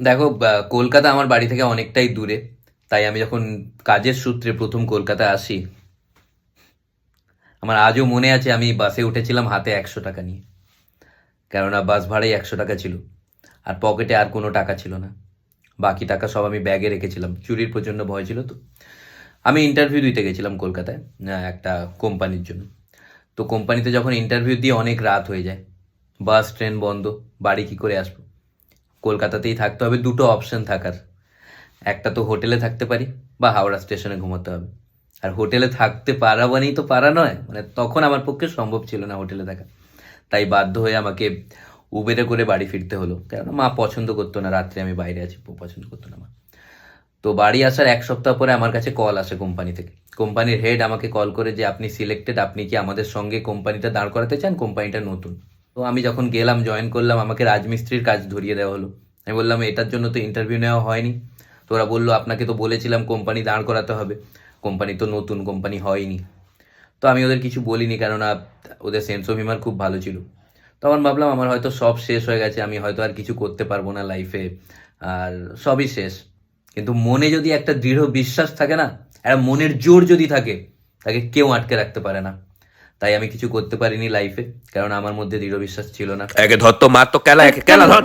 দেখো কলকাতা আমার বাড়ি থেকে অনেকটাই দূরে, তাই আমি যখন কাজের সূত্রে প্রথম কলকাতায় আসি, আমার আজও মনে আছে আমি বাসে উঠেছিলাম হাতে একশো টাকা নিয়ে। কেননা বাস ভাড়াই একশো টাকা ছিল, আর পকেটে আর কোনো টাকা ছিল না। বাকি টাকা সব আমি ব্যাগে রেখেছিলাম, চুরির প্রচণ্ড ভয় ছিল তো। আমি ইন্টারভিউ দিতে গেছিলাম কলকাতায় একটা কোম্পানির জন্য। তো কোম্পানিতে যখন ইন্টারভিউ দিয়ে অনেক রাত হয়ে যায়। বাস, ট্রেন বন্ধ, বাড়ি কি করে আসব? কলকাতাতেই থাকতে হবে, দুটো অপশন থাকার। একটা তো হোটেলে থাকতে পারি বা হাওড়া স্টেশনে ঘুমাতে হবে। আর হোটেলে থাকতে পারা মানেই তো পারা নয় মানে তখন আমার পক্ষে সম্ভব ছিল না হোটেলে থাকা। তাই বাধ্য হয়ে আমাকে উবেরে করে বাড়ি ফিরতে হলো, কেননা মা পছন্দ করতো না, রাত্রে আমি বাইরে আছি পছন্দ করতো না মা। তো বাড়ি আসার এক সপ্তাহ পরে আমার কাছে কল আসে কোম্পানি থেকে। কোম্পানির হেড আমাকে কল করে যে, আপনি সিলেক্টেড আপনি কি আমাদের সঙ্গে কোম্পানিটা দাঁড় করাতে চান? কোম্পানিটা নতুন। তো আমি যখন গেলাম জয়েন করলাম, আমাকে রাজমিস্ত্রির কাজ ধরিয়ে দেওয়া হলো। আমি বললাম, এটার জন্য তো ইন্টারভিউ নেওয়া হয়নি। তো ওরা বলল, আপনাকে তো বলেছিলাম কোম্পানি দাঁড় করাতে হবে। কোম্পানি তো নতুন কোম্পানি হয়নি। তো আমি ওদের কিছু বলিনি, কেননা ওদের সেন্স অফ হিউমার খুব ভালো ছিল। তখন ভাবলাম, আমার হয়তো সব শেষ হয়ে গেছে, আমি হয়তো আর কিছু করতে পারব না লাইফে আর সবই শেষ। কিন্তু মনে যদি একটা দৃঢ় বিশ্বাস থাকে না একটা মনের জোর যদি থাকে, তাকে কেউ আটকে রাখতে পারে না। তাই আমি কিছু করতে পারিনি লাইফে কারণ আমার মধ্যে দৃঢ় বিশ্বাস ছিল না। একে ধর তো, মার তো, কেলা একে, কেলা ধর।